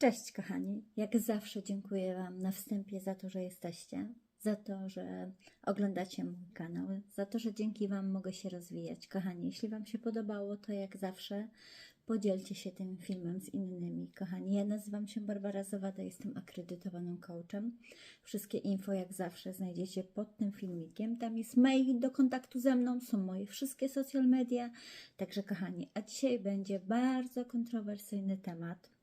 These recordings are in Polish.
Cześć kochani, jak zawsze dziękuję Wam na wstępie za to, że jesteście, za to, że oglądacie mój kanał, za to, że dzięki Wam mogę się rozwijać. Kochani, jeśli Wam się podobało, to jak zawsze podzielcie się tym filmem z innymi. Kochani, ja nazywam się Barbara Zawada, jestem akredytowanym coachem. Wszystkie info jak zawsze znajdziecie pod tym filmikiem. Tam jest mail do kontaktu ze mną, są moje wszystkie social media. Także kochani, a dzisiaj będzie bardzo kontrowersyjny temat.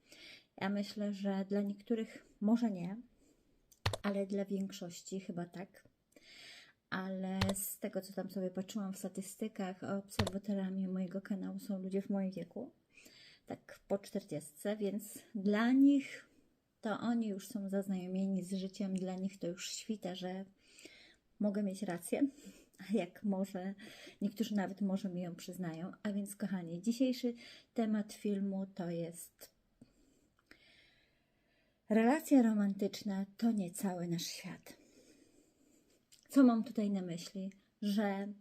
Ja myślę, że dla niektórych może nie, ale dla większości chyba tak. Ale z tego, co tam sobie patrzyłam w statystykach, obserwatorami mojego kanału są ludzie w moim wieku, tak po 40, więc dla nich to oni już są zaznajomieni z życiem, dla nich to już świta, że mogę mieć rację, a jak może, niektórzy nawet może mi ją przyznają. A więc, kochani, dzisiejszy temat filmu to jest Relacja romantyczna to nie cały nasz świat. Co mam tutaj na myśli? Że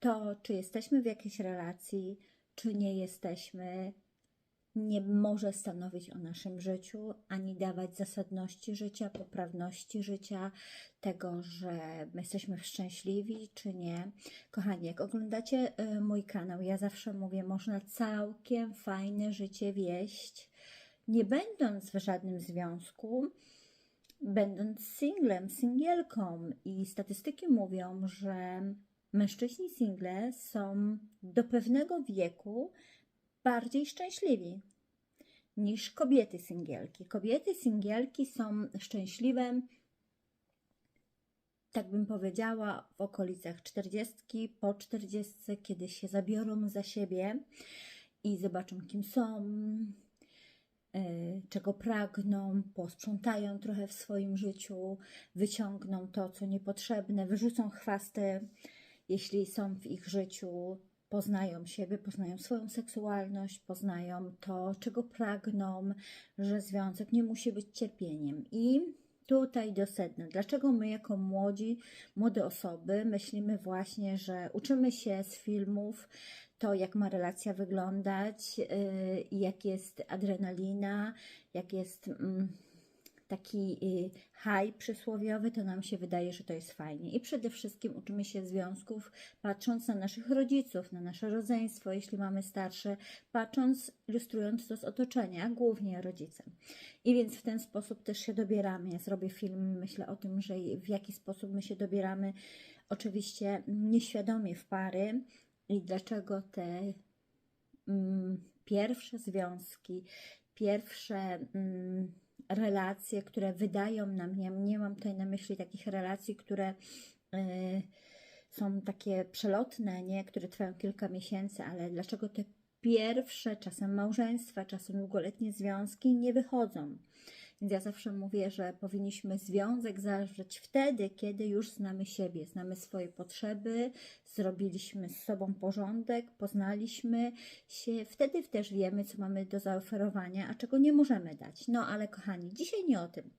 to, czy jesteśmy w jakiejś relacji, czy nie jesteśmy, nie może stanowić o naszym życiu, ani dawać zasadności życia, poprawności życia, tego, że my jesteśmy szczęśliwi, czy nie. Kochani, jak oglądacie y, mój kanał, ja zawsze mówię, można całkiem fajne życie wieść nie będąc w żadnym związku, będąc singlem, singielką. I statystyki mówią, że mężczyźni single są do pewnego wieku bardziej szczęśliwi niż kobiety singielki. Kobiety singielki są szczęśliwe, tak bym powiedziała, w okolicach 40, po 40, kiedy się zabiorą za siebie i zobaczą, kim są, czego pragną, posprzątają trochę w swoim życiu, wyciągną to, co niepotrzebne, wyrzucą chwasty, jeśli są w ich życiu, poznają siebie, poznają swoją seksualność, poznają to, czego pragną, że związek nie musi być cierpieniem. I tutaj do sedna. Dlaczego my jako młodzi, młode osoby myślimy właśnie, że uczymy się z filmów, to, jak ma relacja wyglądać, yy, jak jest adrenalina, jak jest mm, taki y, high przysłowiowy, to nam się wydaje, że to jest fajnie. I przede wszystkim uczymy się związków, patrząc na naszych rodziców, na nasze rodzeństwo, jeśli mamy starsze, patrząc, ilustrując to z otoczenia, głównie rodzice. I więc w ten sposób też się dobieramy. Ja zrobię film, myślę o tym, że w jaki sposób my się dobieramy, oczywiście nieświadomie w pary, i dlaczego te mm, pierwsze związki, pierwsze mm, relacje, które wydają nam, ja nie mam tutaj na myśli takich relacji, które y, są takie przelotne, nie, które trwają kilka miesięcy, ale dlaczego te pierwsze, czasem małżeństwa, czasem długoletnie związki nie wychodzą? Więc ja zawsze mówię, że powinniśmy związek zawrzeć wtedy, kiedy już znamy siebie, znamy swoje potrzeby, zrobiliśmy z sobą porządek, poznaliśmy się, wtedy też wiemy, co mamy do zaoferowania, a czego nie możemy dać. No ale kochani, dzisiaj nie o tym.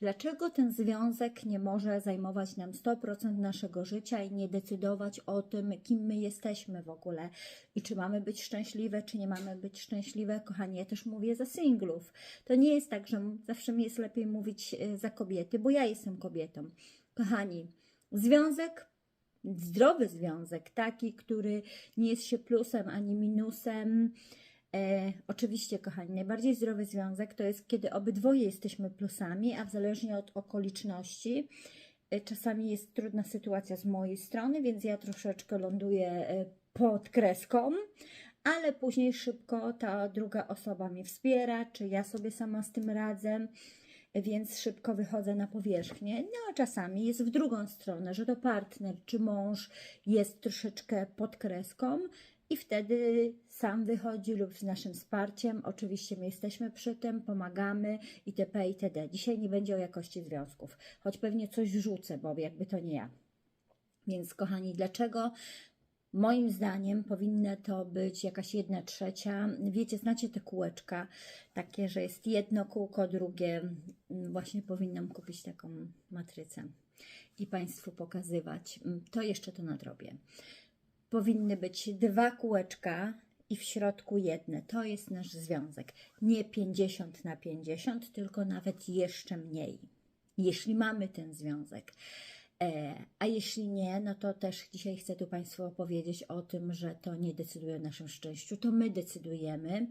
Dlaczego ten związek nie może zajmować nam 100% naszego życia i nie decydować o tym, kim my jesteśmy w ogóle i czy mamy być szczęśliwe, czy nie mamy być szczęśliwe? Kochani, ja też mówię za singlów. To nie jest tak, że zawsze mi jest lepiej mówić e, za kobiety, bo ja jestem kobietą. Kochani, związek, zdrowy związek, taki, który nie jest się plusem ani minusem. E, oczywiście, kochani, najbardziej zdrowy związek to jest, kiedy obydwoje jesteśmy plusami, a w zależnie od okoliczności, e, czasami jest trudna sytuacja z mojej strony, więc ja troszeczkę ląduję e, pod kreską, ale później szybko ta druga osoba mnie wspiera, czy ja sobie sama z tym radzę, więc szybko wychodzę na powierzchnię. No a czasami jest w drugą stronę, że to partner czy mąż jest troszeczkę pod kreską i wtedy sam wychodzi lub z naszym wsparciem. Oczywiście my jesteśmy przy tym, pomagamy itp. itd. Dzisiaj nie będzie o jakości związków, choć pewnie coś rzucę, bo jakby to nie ja. Więc kochani, dlaczego Moim zdaniem powinna to być jakaś jedna trzecia. Wiecie, znacie te kółeczka, takie, że jest jedno kółko, drugie. Właśnie powinnam kupić taką matrycę i Państwu pokazywać. To jeszcze to nadrobię. Powinny być dwa kółeczka i w środku jedne. To jest nasz związek. Nie 50 na 50, tylko nawet jeszcze mniej. Jeśli mamy ten związek. E, a jeśli nie, no to też dzisiaj chcę tu Państwu opowiedzieć o tym, że to nie decyduje o naszym szczęściu, to my decydujemy,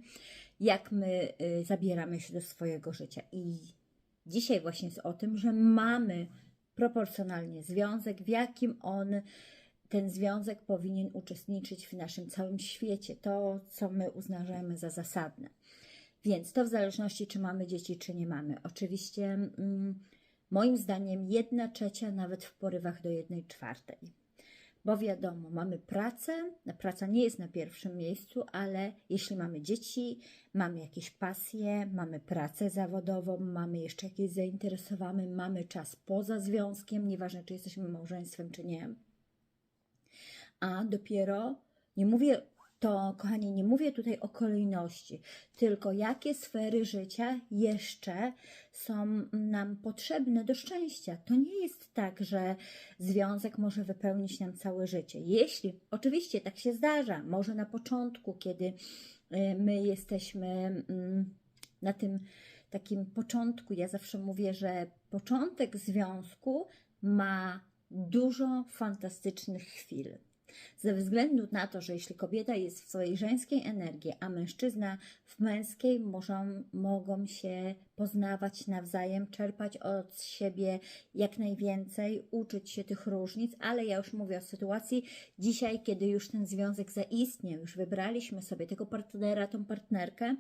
jak my y, zabieramy się do swojego życia. I dzisiaj właśnie jest o tym, że mamy proporcjonalnie związek, w jakim on, ten związek powinien uczestniczyć w naszym całym świecie, to, co my uznajemy za zasadne. Więc to w zależności, czy mamy dzieci, czy nie mamy. Oczywiście. Mm, Moim zdaniem jedna trzecia nawet w porywach do jednej czwartej. Bo wiadomo, mamy pracę, praca nie jest na pierwszym miejscu, ale jeśli mamy dzieci, mamy jakieś pasje, mamy pracę zawodową, mamy jeszcze jakieś zainteresowanie, mamy czas poza związkiem, nieważne czy jesteśmy małżeństwem, czy nie. A dopiero, nie mówię to, kochani, nie mówię tutaj o kolejności, tylko jakie sfery życia jeszcze są nam potrzebne do szczęścia. To nie jest tak, że związek może wypełnić nam całe życie. Jeśli, oczywiście tak się zdarza, może na początku, kiedy y, my jesteśmy mm, na tym takim początku, ja zawsze mówię, że początek związku ma dużo fantastycznych chwil ze względu na to, że jeśli kobieta jest w swojej żeńskiej energii, a mężczyzna w męskiej, mogą, mogą się poznawać nawzajem, czerpać od siebie jak najwięcej, uczyć się tych różnic, ale ja już mówię o sytuacji dzisiaj, kiedy już ten związek zaistniał, już wybraliśmy sobie tego partnera, tą partnerkę,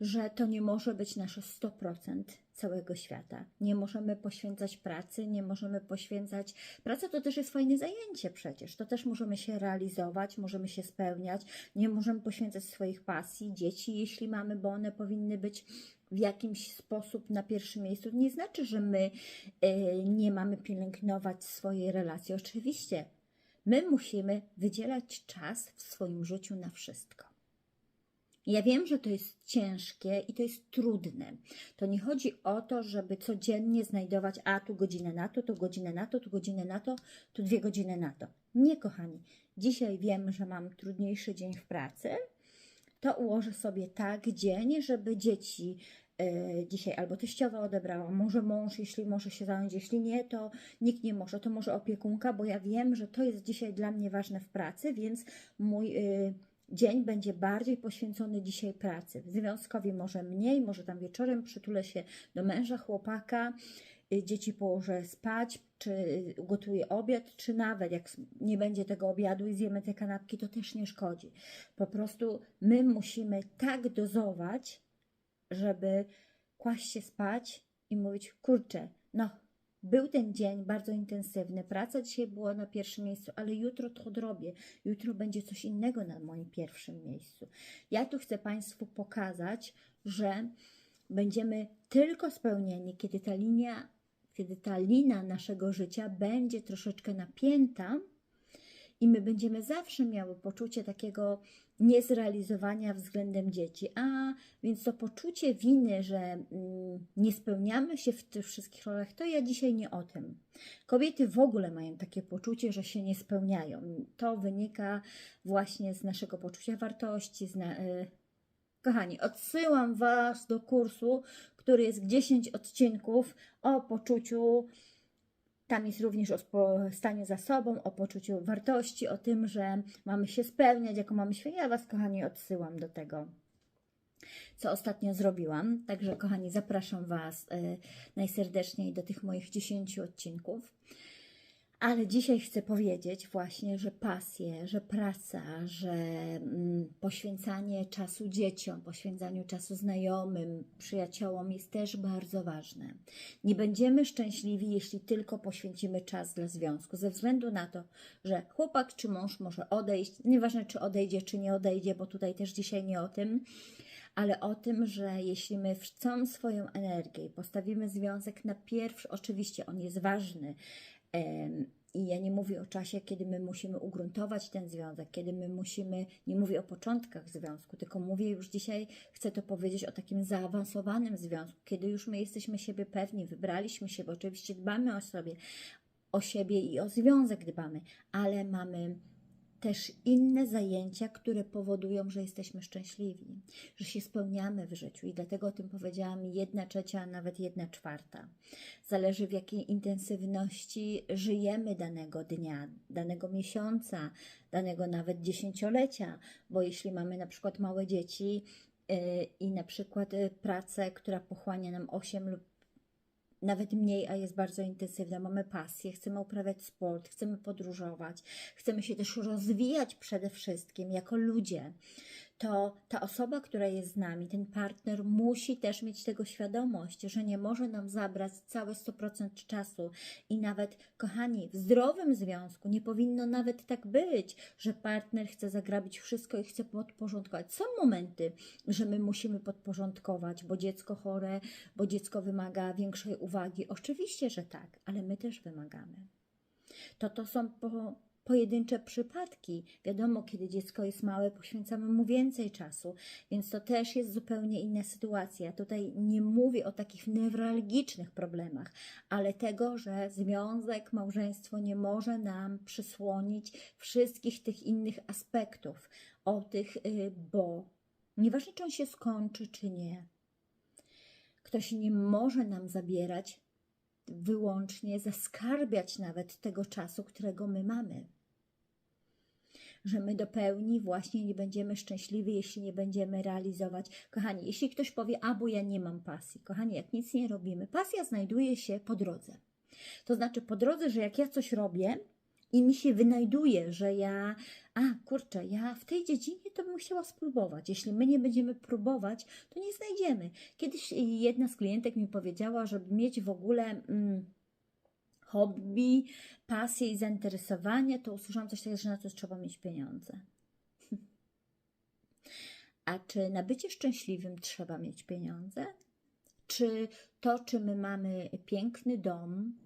że to nie może być nasze 100% całego świata. Nie możemy poświęcać pracy, nie możemy poświęcać. Praca to też jest fajne zajęcie przecież. To też możemy się realizować, możemy się spełniać, nie możemy poświęcać swoich pasji, dzieci, jeśli mamy, bo one powinny być w jakimś sposób na pierwszym miejscu. Nie znaczy, że my y, nie mamy pielęgnować swojej relacji. Oczywiście, my musimy wydzielać czas w swoim życiu na wszystko. Ja wiem, że to jest ciężkie i to jest trudne. To nie chodzi o to, żeby codziennie znajdować, a tu godzinę na to, tu godzinę na to, tu godzinę na to, tu dwie godziny na to. Nie, kochani. Dzisiaj wiem, że mam trudniejszy dzień w pracy. To ułożę sobie tak dzień, żeby dzieci yy, dzisiaj albo teściowa odebrała, może mąż, jeśli może się zająć, jeśli nie, to nikt nie może, to może opiekunka, bo ja wiem, że to jest dzisiaj dla mnie ważne w pracy, więc mój. Yy, dzień będzie bardziej poświęcony dzisiaj pracy. Związkowi może mniej, może tam wieczorem przytulę się do męża, chłopaka, y, dzieci położę spać, czy ugotuję obiad, czy nawet jak nie będzie tego obiadu i zjemy te kanapki, to też nie szkodzi. Po prostu my musimy tak dozować, żeby kłaść się spać i mówić, kurczę, no był ten dzień bardzo intensywny, praca dzisiaj była na pierwszym miejscu, ale jutro to odrobię. Jutro będzie coś innego na moim pierwszym miejscu. Ja tu chcę Państwu pokazać, że będziemy tylko spełnieni, kiedy ta linia, kiedy ta lina naszego życia będzie troszeczkę napięta i my będziemy zawsze miały poczucie takiego niezrealizowania względem dzieci. A więc to poczucie winy, że mm, nie spełniamy się w tych wszystkich rolach, to ja dzisiaj nie o tym. Kobiety w ogóle mają takie poczucie, że się nie spełniają. To wynika właśnie z naszego poczucia wartości. Z na, y Kochani, odsyłam Was do kursu, który jest 10 odcinków o poczuciu tam jest również o stanie za sobą, o poczuciu wartości, o tym, że mamy się spełniać, jako mamy się. Ja Was, kochani, odsyłam do tego, co ostatnio zrobiłam. Także, kochani, zapraszam Was y, najserdeczniej do tych moich 10 odcinków. Ale dzisiaj chcę powiedzieć właśnie, że pasje, że praca, że mm, poświęcanie czasu dzieciom, poświęcaniu czasu znajomym, przyjaciołom jest też bardzo ważne. Nie będziemy szczęśliwi, jeśli tylko poświęcimy czas dla związku, ze względu na to, że chłopak czy mąż może odejść, nieważne czy odejdzie, czy nie odejdzie, bo tutaj też dzisiaj nie o tym, ale o tym, że jeśli my w całą swoją energię postawimy związek na pierwszy, oczywiście on jest ważny, i ja nie mówię o czasie, kiedy my musimy ugruntować ten związek, kiedy my musimy, nie mówię o początkach związku, tylko mówię już dzisiaj, chcę to powiedzieć o takim zaawansowanym związku, kiedy już my jesteśmy siebie pewni, wybraliśmy się, bo oczywiście dbamy o sobie, o siebie i o związek dbamy, ale mamy też inne zajęcia, które powodują, że jesteśmy szczęśliwi, że się spełniamy w życiu i dlatego o tym powiedziałam jedna trzecia, a nawet jedna czwarta. Zależy w jakiej intensywności żyjemy danego dnia, danego miesiąca, danego nawet dziesięciolecia, bo jeśli mamy na przykład małe dzieci, yy, i na przykład yy, pracę, która pochłania nam 8 lub nawet mniej, a jest bardzo intensywna. Mamy pasję, chcemy uprawiać sport, chcemy podróżować, chcemy się też rozwijać przede wszystkim jako ludzie. To ta osoba, która jest z nami, ten partner, musi też mieć tego świadomość, że nie może nam zabrać całe 100% czasu. I nawet, kochani, w zdrowym związku nie powinno nawet tak być, że partner chce zagrabić wszystko i chce podporządkować. Są momenty, że my musimy podporządkować, bo dziecko chore, bo dziecko wymaga większej uwagi. Oczywiście, że tak, ale my też wymagamy. To to są po, pojedyncze przypadki. Wiadomo, kiedy dziecko jest małe, poświęcamy mu więcej czasu, więc to też jest zupełnie inna sytuacja. Tutaj nie mówię o takich newralgicznych problemach, ale tego, że związek, małżeństwo nie może nam przysłonić wszystkich tych innych aspektów, o tych, y, bo nieważne, czy on się skończy, czy nie. Ktoś nie może nam zabierać wyłącznie zaskarbiać nawet tego czasu, którego my mamy. Że my do pełni właśnie nie będziemy szczęśliwi, jeśli nie będziemy realizować. Kochani, jeśli ktoś powie, a bo ja nie mam pasji, kochani, jak nic nie robimy, pasja znajduje się po drodze. To znaczy po drodze, że jak ja coś robię, i mi się wynajduje, że ja, a kurczę, ja w tej dziedzinie to bym chciała spróbować. Jeśli my nie będziemy próbować, to nie znajdziemy. Kiedyś jedna z klientek mi powiedziała, żeby mieć w ogóle mm, hobby, pasję i zainteresowanie, to usłyszałam coś takiego, że na to trzeba mieć pieniądze. A czy na bycie szczęśliwym trzeba mieć pieniądze? Czy to, czy my mamy piękny dom,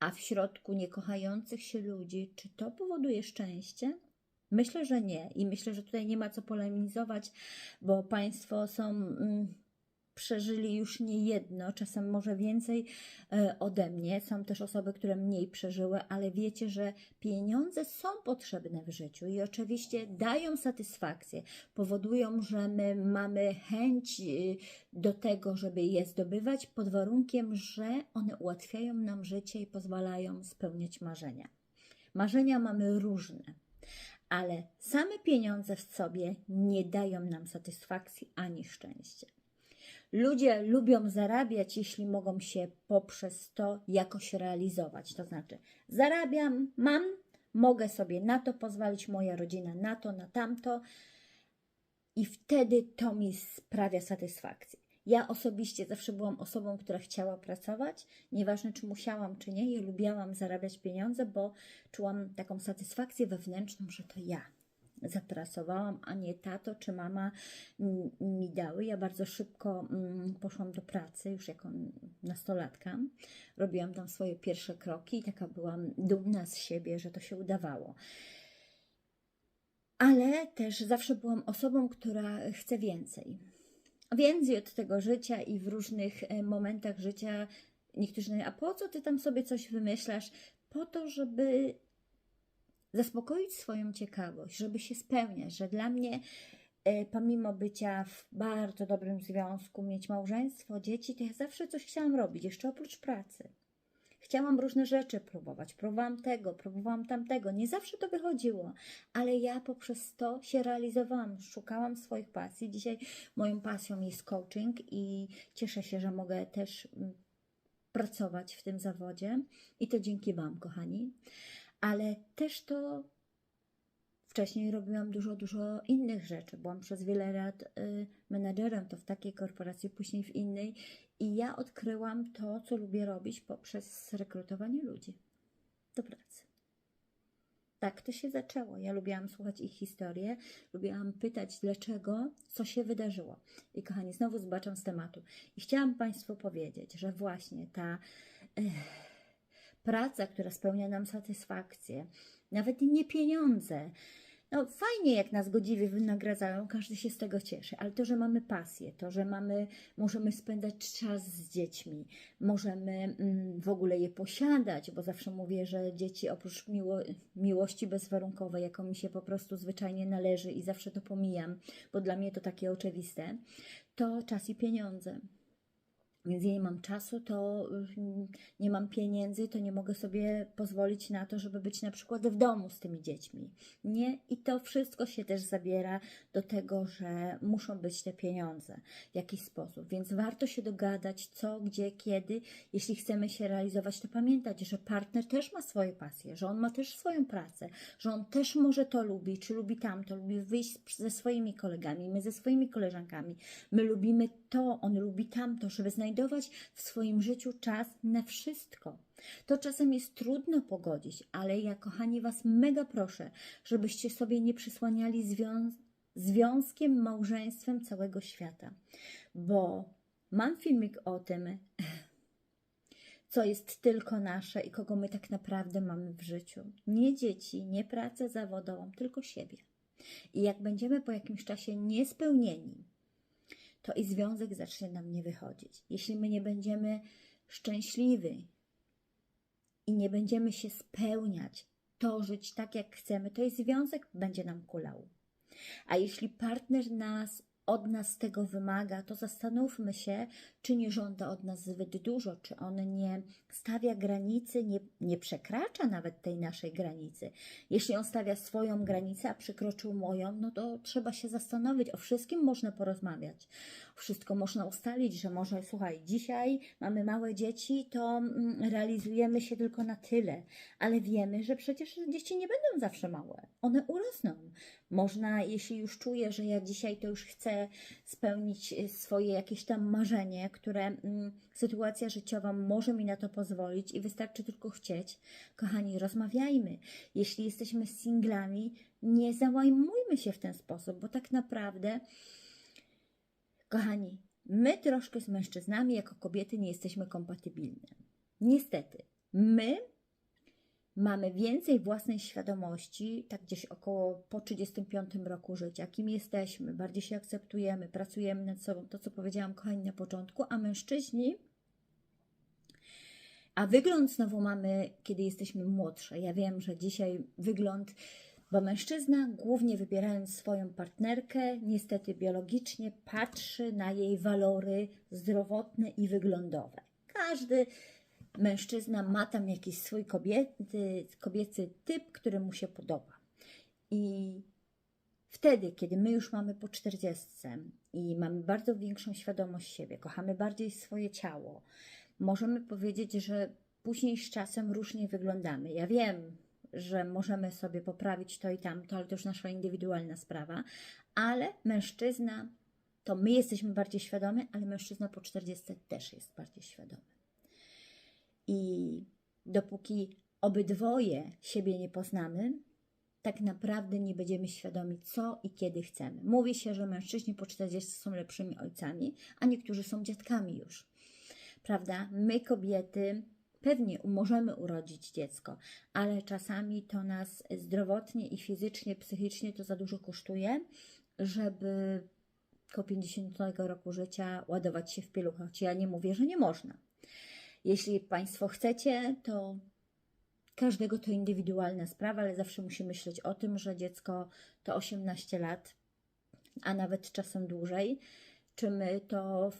a w środku niekochających się ludzi, czy to powoduje szczęście? Myślę, że nie. I myślę, że tutaj nie ma co polemizować, bo Państwo są. Mm, przeżyli już nie jedno, czasem może więcej e, ode mnie. Są też osoby, które mniej przeżyły, ale wiecie, że pieniądze są potrzebne w życiu i oczywiście dają satysfakcję, powodują, że my mamy chęć y, do tego, żeby je zdobywać, pod warunkiem, że one ułatwiają nam życie i pozwalają spełniać marzenia. Marzenia mamy różne ale same pieniądze w sobie nie dają nam satysfakcji ani szczęścia. Ludzie lubią zarabiać, jeśli mogą się poprzez to jakoś realizować. To znaczy, zarabiam, mam, mogę sobie na to pozwolić, moja rodzina na to, na tamto, i wtedy to mi sprawia satysfakcję. Ja osobiście zawsze byłam osobą, która chciała pracować, nieważne czy musiałam, czy nie, ja lubiałam zarabiać pieniądze, bo czułam taką satysfakcję wewnętrzną, że to ja zapracowałam, a nie tato czy mama mi dały. Ja bardzo szybko mm, poszłam do pracy, już jako nastolatka. Robiłam tam swoje pierwsze kroki i taka byłam dumna z siebie, że to się udawało. Ale też zawsze byłam osobą, która chce więcej. Więcej od tego życia i w różnych e, momentach życia niektórzy mówią, a po co ty tam sobie coś wymyślasz? Po to, żeby zaspokoić swoją ciekawość, żeby się spełniać, że dla mnie e, pomimo bycia w bardzo dobrym związku, mieć małżeństwo, dzieci, to ja zawsze coś chciałam robić, jeszcze oprócz pracy. Chciałam różne rzeczy próbować. Próbowałam tego, próbowałam tamtego. Nie zawsze to wychodziło, ale ja poprzez to się realizowałam. Szukałam swoich pasji. Dzisiaj moją pasją jest coaching i cieszę się, że mogę też mm, pracować w tym zawodzie i to dzięki Wam, kochani ale też to wcześniej robiłam dużo, dużo innych rzeczy. Byłam przez wiele lat y, to w takiej korporacji, później w innej i ja odkryłam to, co lubię robić poprzez rekrutowanie ludzi do pracy. Tak to się zaczęło. Ja lubiłam słuchać ich historie, lubiłam pytać dlaczego, co się wydarzyło. I kochani, znowu zobaczam z tematu. I chciałam Państwu powiedzieć, że właśnie ta praca, która spełnia nam satysfakcję, nawet nie pieniądze, No fajnie, jak nas godziwie wynagradzają, każdy się z tego cieszy, ale to, że mamy pasję, to, że mamy, możemy spędzać czas z dziećmi, możemy mm, w ogóle je posiadać, bo zawsze mówię, że dzieci oprócz miło, miłości bezwarunkowej, jaką mi się po prostu zwyczajnie należy i zawsze to pomijam, bo dla mnie to takie oczywiste, to czas i pieniądze. Więc ja nie mam czasu, to mm, nie mam pieniędzy, to nie mogę sobie pozwolić na to, żeby być na przykład w domu z tymi dziećmi. Nie? I to wszystko się też zabiera do tego, że muszą być te pieniądze w jakiś sposób. Więc warto się dogadać, co, gdzie, kiedy. Jeśli chcemy się realizować, to pamiętać, że partner też ma swoje pasje, że on ma też swoją pracę, że on też może to lubi, czy lubi tamto, lubi wyjść ze swoimi kolegami, my ze swoimi koleżankami. My lubimy to, on lubi tamto, żeby znajdować w swoim życiu czas na wszystko. To czasem jest trudno pogodzić, ale ja, kochani, Was mega proszę, żebyście sobie nie przysłaniali zwią związkiem, małżeństwem całego świata, bo mam filmik o tym, co jest tylko nasze i kogo my tak naprawdę mamy w życiu. Nie dzieci, nie pracę zawodową, tylko siebie. I jak będziemy po jakimś czasie niespełnieni, to i związek zacznie nam nie wychodzić. Jeśli my nie będziemy szczęśliwi i nie będziemy się spełniać, to żyć tak, jak chcemy, to i związek będzie nam kulał. A jeśli partner nas od nas tego wymaga, to zastanówmy się, czy nie żąda od nas zbyt dużo, czy on nie stawia granicy, nie, nie przekracza nawet tej naszej granicy. Jeśli on stawia swoją granicę, a przekroczył moją, no to trzeba się zastanowić. O wszystkim można porozmawiać. Wszystko można ustalić, że może, słuchaj, dzisiaj mamy małe dzieci, to mm, realizujemy się tylko na tyle, ale wiemy, że przecież dzieci nie będą zawsze małe. One urosną. Można, jeśli już czuję, że ja dzisiaj to już chcę spełnić y, swoje jakieś tam marzenie, które mm, sytuacja życiowa może mi na to pozwolić i wystarczy tylko chcieć. Kochani, rozmawiajmy. Jeśli jesteśmy singlami, nie załamujmy się w ten sposób, bo tak naprawdę, kochani, my troszkę z mężczyznami jako kobiety nie jesteśmy kompatybilne. Niestety, my mamy więcej własnej świadomości, tak gdzieś około po 35 roku życia, kim jesteśmy, bardziej się akceptujemy, pracujemy nad sobą, to co powiedziałam kochani na początku, a mężczyźni a wygląd znowu mamy, kiedy jesteśmy młodsze. Ja wiem, że dzisiaj wygląd, bo mężczyzna, głównie wybierając swoją partnerkę, niestety biologicznie patrzy na jej walory zdrowotne i wyglądowe. Każdy mężczyzna ma tam jakiś swój kobiety, kobiecy typ, który mu się podoba. I wtedy, kiedy my już mamy po 40 i mamy bardzo większą świadomość siebie, kochamy bardziej swoje ciało, możemy powiedzieć, że później z czasem różnie wyglądamy. Ja wiem, że możemy sobie poprawić to i tamto, ale to już nasza indywidualna sprawa, ale mężczyzna, to my jesteśmy bardziej świadomi, ale mężczyzna po 40 też jest bardziej świadomy. I dopóki obydwoje siebie nie poznamy, tak naprawdę nie będziemy świadomi, co i kiedy chcemy. Mówi się, że mężczyźni po 40 są lepszymi ojcami, a niektórzy są dziadkami już. Prawda? My, kobiety, pewnie możemy urodzić dziecko, ale czasami to nas zdrowotnie i fizycznie, psychicznie to za dużo kosztuje, żeby koło 50 roku życia ładować się w pieluchach. Choć ja nie mówię, że nie można. Jeśli Państwo chcecie, to każdego to indywidualna sprawa, ale zawsze musi myśleć o tym, że dziecko to 18 lat, a nawet czasem dłużej. Czy my to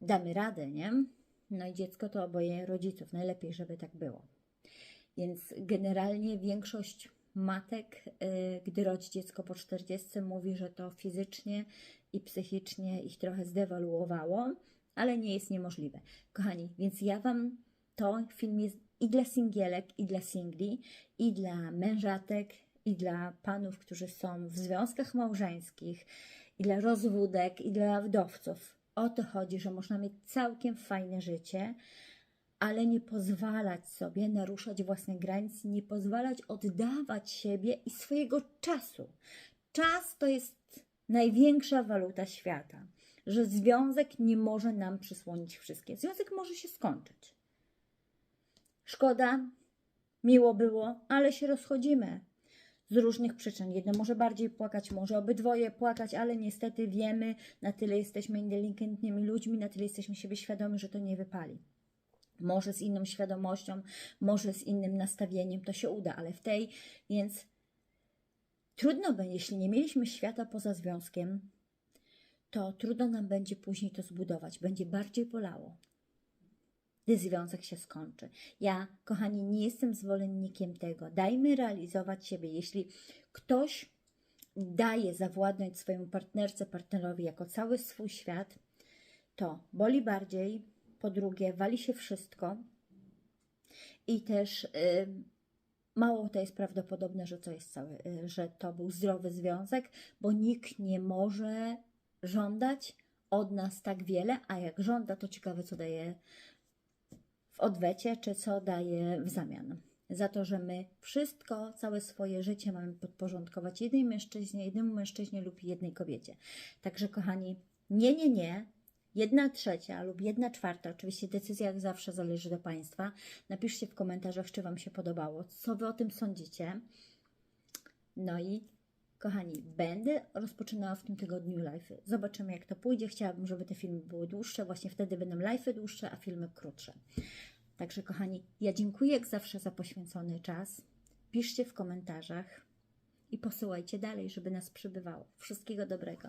damy radę, nie? No i dziecko to oboje rodziców. Najlepiej, żeby tak było. Więc generalnie większość matek, y, gdy rodzi dziecko po 40, mówi, że to fizycznie i psychicznie ich trochę zdewaluowało ale nie jest niemożliwe. Kochani, więc ja Wam to film jest i dla singielek, i dla singli, i dla mężatek, i dla panów, którzy są w związkach małżeńskich, i dla rozwódek, i dla wdowców. O to chodzi, że można mieć całkiem fajne życie, ale nie pozwalać sobie naruszać własnych granic, nie pozwalać oddawać siebie i swojego czasu. Czas to jest największa waluta świata że związek nie może nam przysłonić wszystkie. Związek może się skończyć. Szkoda, miło było, ale się rozchodzimy. Z różnych przyczyn. Jedno może bardziej płakać, może obydwoje płakać, ale niestety wiemy, na tyle jesteśmy inteligentnymi ludźmi, na tyle jesteśmy siebie świadomi, że to nie wypali. Może z inną świadomością, może z innym nastawieniem to się uda, ale w tej, więc trudno będzie, jeśli nie mieliśmy świata poza związkiem, to trudno nam będzie później to zbudować, będzie bardziej bolało gdy związek się skończy. Ja, kochani, nie jestem zwolennikiem tego. Dajmy realizować siebie. Jeśli ktoś daje zawładnąć swojemu partnerce, partnerowi jako cały swój świat, to boli bardziej. Po drugie, wali się wszystko. I też y, mało to jest prawdopodobne, że to jest cały, y, że to był zdrowy związek, bo nikt nie może żądać od nas tak wiele, a jak żąda, to ciekawe, co daje w odwecie, czy co daje w zamian. Za to, że my wszystko, całe swoje życie mamy podporządkować jednej mężczyźnie, jednemu mężczyźnie lub jednej kobiecie. Także, kochani, nie, nie, nie. Jedna trzecia lub jedna czwarta, oczywiście decyzja jak zawsze zależy do Państwa. Napiszcie w komentarzach, czy Wam się podobało, co Wy o tym sądzicie. No i kochani, będę rozpoczynała w tym tygodniu live. Zobaczymy, jak to pójdzie. Chciałabym, żeby te filmy były dłuższe. Właśnie wtedy będą live dłuższe, a filmy krótsze. Także, kochani, ja dziękuję jak zawsze za poświęcony czas. Piszcie w komentarzach i posyłajcie dalej, żeby nas przybywało. Wszystkiego dobrego.